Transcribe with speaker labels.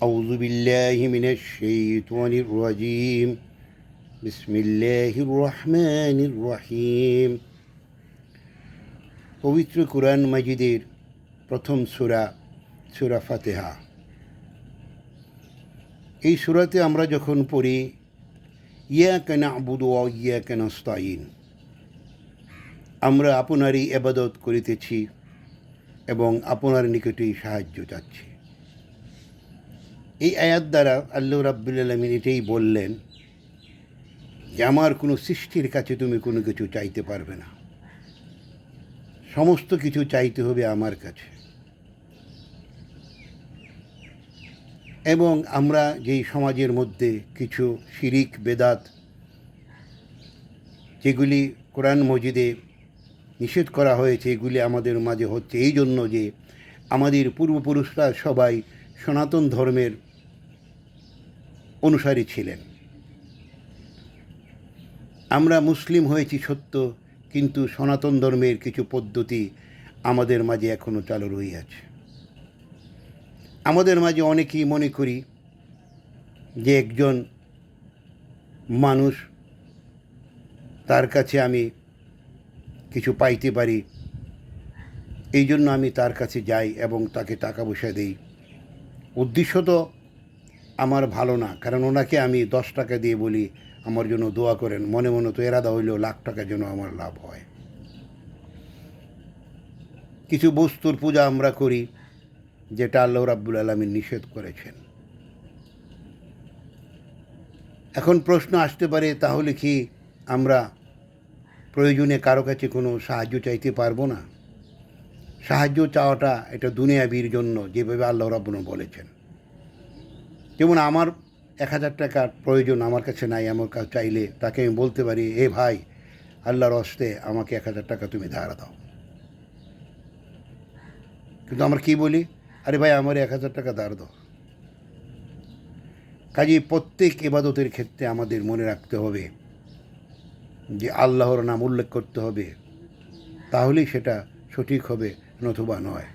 Speaker 1: أعوذ بالله من الشيطان الرجيم بسم الله الرحمن الرحيم পবিত্র কোরআন মাজিদের প্রথম সূরা সূরা ফাতেহা এই সূরাতে আমরা যখন পড়ি ইয়াকা না'বুদু ওয়া ইয়াকা নাস্তাইন আমরা আপনারই এবাদত করিতেছি এবং আপনার নিকটেই সাহায্য চাচ্ছি এই আয়াত দ্বারা আল্লাহ রাব্বুল আলমিন এটাই বললেন যে, আমার কোনো সৃষ্টির কাছে তুমি কোনো কিছু চাইতে পারবে না। সমস্ত কিছু চাইতে হবে আমার কাছে। এবং আমরা যেই সমাজের মধ্যে কিছু শিরিক, বেদাত, যেগুলি কোরআন মজিদে নিষেধ করা হয়েছে, এগুলি আমাদের মাঝে হচ্ছে। এই জন্য যে আমাদের পূর্বপুরুষরা সবাই সনাতন ধর্মের অনুসারী ছিলেন। আমরা মুসলিম হয়েছি সত্য, কিন্তু সনাতন ধর্মের কিছু পদ্ধতি আমাদের মাঝে এখনও চালু রয়ে আছে। আমাদের মাঝে অনেকেই মনে করি যে একজন মানুষ তার কাছে আমি কিছু পাইতে পারি এই জন্য আমি তার কাছে যাই এবং তাকে টাকা পয়সা দিই। উদ্দেশ্য তো আমার ভালো না। কারণ ওনাকে আমি দশ টাকা দিয়ে বলি, আমার জন্য দোয়া করেন। মনে মনে তো এরাদা হইলেও লাখ টাকা যেন আমার লাভ হয়। কিছু বস্তুর পূজা আমরা করি, যেটা আল্লাহ রাব্বুল আলমী নিষেধ করেছেন। এখন প্রশ্ন আসতে পারে, তাহলে কি আমরা প্রয়োজনে কারও কাছে কোনো সাহায্য চাইতে পারব না? সাহায্য চাওয়াটা এটা দুনিয়াবির জন্য, যেভাবে আল্লাহ রাব্বুল বলেছেন। যেমন আমার এক হাজার টাকার প্রয়োজন আমার কাছে নাই, আমার কাছে চাইলে তাকে আমি বলতে পারি, এ ভাই, আল্লাহর হস্তে আমাকে এক হাজার টাকা তুমি ধারা দাও। কিন্তু আমরা কি বলি? আরে ভাই, আমার এক হাজার টাকা ধার দাও। কাজে প্রত্যেক এবাদতের ক্ষেত্রে আমাদের মনে রাখতে হবে যে আল্লাহর নাম উল্লেখ করতে হবে, তাহলেই সেটা সঠিক হবে নতুবা নয়।